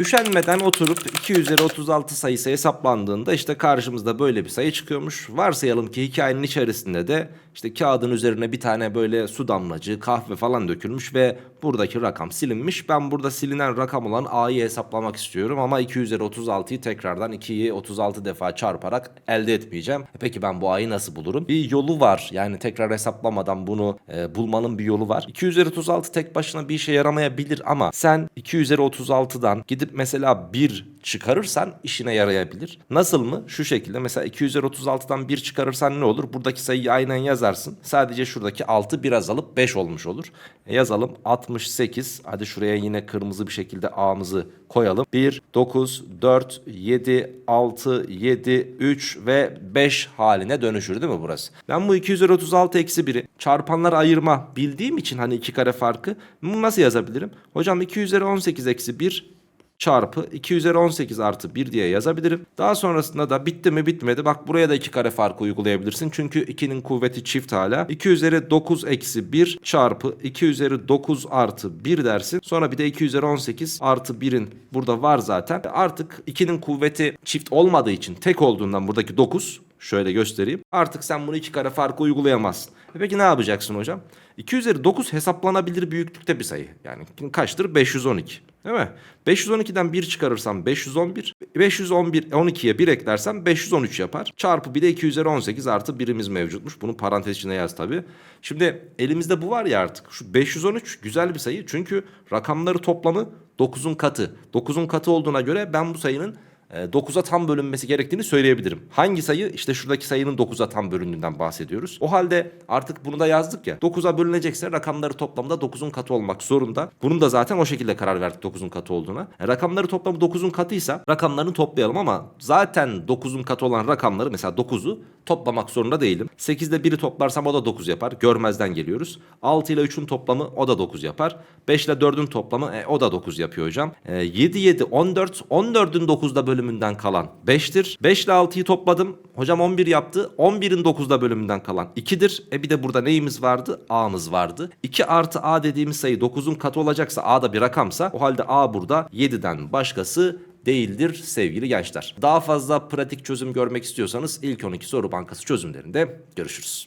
Üşenmeden oturup 2 üzeri 36 sayısı hesaplandığında işte karşımızda böyle bir sayı çıkıyormuş. Varsayalım ki hikayenin içerisinde de işte kağıdın üzerine bir tane böyle su damlacı, kahve falan dökülmüş ve buradaki rakam silinmiş. Ben burada silinen rakam olan A'yı hesaplamak istiyorum ama 2 üzeri 36'yı tekrardan 2'yi 36 defa çarparak elde etmeyeceğim. E Peki ben bu A'yı nasıl bulurum? Bir yolu var. Yani tekrar hesaplamadan bunu e, bulmanın bir yolu var. 2 üzeri 36 tek başına bir işe yaramayabilir ama sen 2 üzeri 36'dan gidip mesela 1 çıkarırsan işine yarayabilir. Nasıl mı? Şu şekilde mesela 2 üzeri 36'dan 1 çıkarırsan ne olur? Buradaki sayıyı aynen yazarsın. Sadece şuradaki 6 biraz alıp 5 olmuş olur. E, yazalım 68. Hadi şuraya yine kırmızı bir şekilde A'mızı koyalım. 1, 9, 4, 7, 6, 7, 3 ve 5 haline dönüşür değil mi burası? Ben bu 2 üzeri 36 eksi 1'i çarpanlar ayırma bildiğim için hani iki kare farkı bunu nasıl yazabilirim? Hocam 2 üzeri 18 eksi 1 çarpı 2 üzeri 18 artı 1 diye yazabilirim. Daha sonrasında da bitti mi bitmedi. Bak buraya da iki kare farkı uygulayabilirsin. Çünkü 2'nin kuvveti çift hala. 2 üzeri 9 eksi 1 çarpı 2 üzeri 9 artı 1 dersin. Sonra bir de 2 üzeri 18 artı 1'in burada var zaten. Artık 2'nin kuvveti çift olmadığı için tek olduğundan buradaki 9 Şöyle göstereyim. Artık sen bunu iki kare farkı uygulayamazsın. E peki ne yapacaksın hocam? 2 üzeri 9 hesaplanabilir büyüklükte bir sayı. Yani kaçtır? 512. Değil mi? 512'den 1 çıkarırsam 511. 511 12'ye 1 eklersem 513 yapar. Çarpı bir de 2 üzeri 18 artı birimiz mevcutmuş. Bunu parantez içine yaz tabii. Şimdi elimizde bu var ya artık. Şu 513 güzel bir sayı. Çünkü rakamları toplamı 9'un katı. 9'un katı olduğuna göre ben bu sayının 9'a tam bölünmesi gerektiğini söyleyebilirim. Hangi sayı? İşte şuradaki sayının 9'a tam bölündüğünden bahsediyoruz. O halde artık bunu da yazdık ya. 9'a bölünecekse rakamları toplamda 9'un katı olmak zorunda. Bunun da zaten o şekilde karar verdik 9'un katı olduğuna. E, rakamları toplamı 9'un katıysa rakamlarını toplayalım ama zaten 9'un katı olan rakamları mesela 9'u toplamak zorunda değilim. 8 ile 1'i toplarsam o da 9 yapar. Görmezden geliyoruz. 6 ile 3'ün toplamı o da 9 yapar. 5 ile 4'ün toplamı e, o da 9 yapıyor hocam. E, 7 7 14 14'ün 9'da bölümünden kalan 5'tir. 5 ile 6'yı topladım. Hocam 11 yaptı. 11'in 9'da bölümünden kalan 2'dir. E bir de burada neyimiz vardı? A'mız vardı. 2 artı A dediğimiz sayı 9'un katı olacaksa A da bir rakamsa o halde A burada 7'den başkası değildir sevgili gençler. Daha fazla pratik çözüm görmek istiyorsanız ilk 12 soru bankası çözümlerinde görüşürüz.